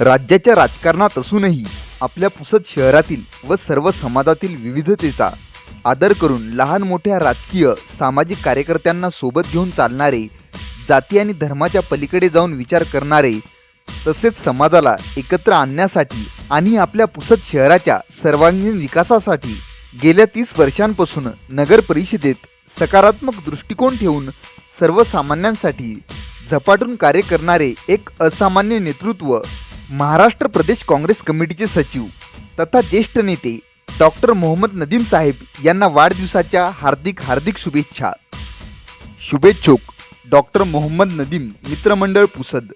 राज्याच्या राजकारणात असूनही आपल्या पुसद शहरातील व सर्व समाजातील विविधतेचा आदर करून लहान मोठ्या राजकीय सामाजिक कार्यकर्त्यांना सोबत घेऊन चालणारे जाती आणि धर्माच्या पलीकडे जाऊन विचार करणारे तसेच समाजाला एकत्र आणण्यासाठी आणि आपल्या पुसद शहराच्या सर्वांगीण विकासासाठी गेल्या तीस वर्षांपासून नगर परिषदेत सकारात्मक दृष्टिकोन ठेवून सर्वसामान्यांसाठी झपाटून कार्य करणारे एक असामान्य नेतृत्व महाराष्ट्र प्रदेश काँग्रेस कमिटीचे सचिव तथा ज्येष्ठ नेते डॉक्टर मोहम्मद नदीम साहेब यांना वाढदिवसाच्या हार्दिक हार्दिक शुभेच्छा. शुभेच्छुक डॉक्टर मोहम्मद नदीम मित्रमंडळ पुसद.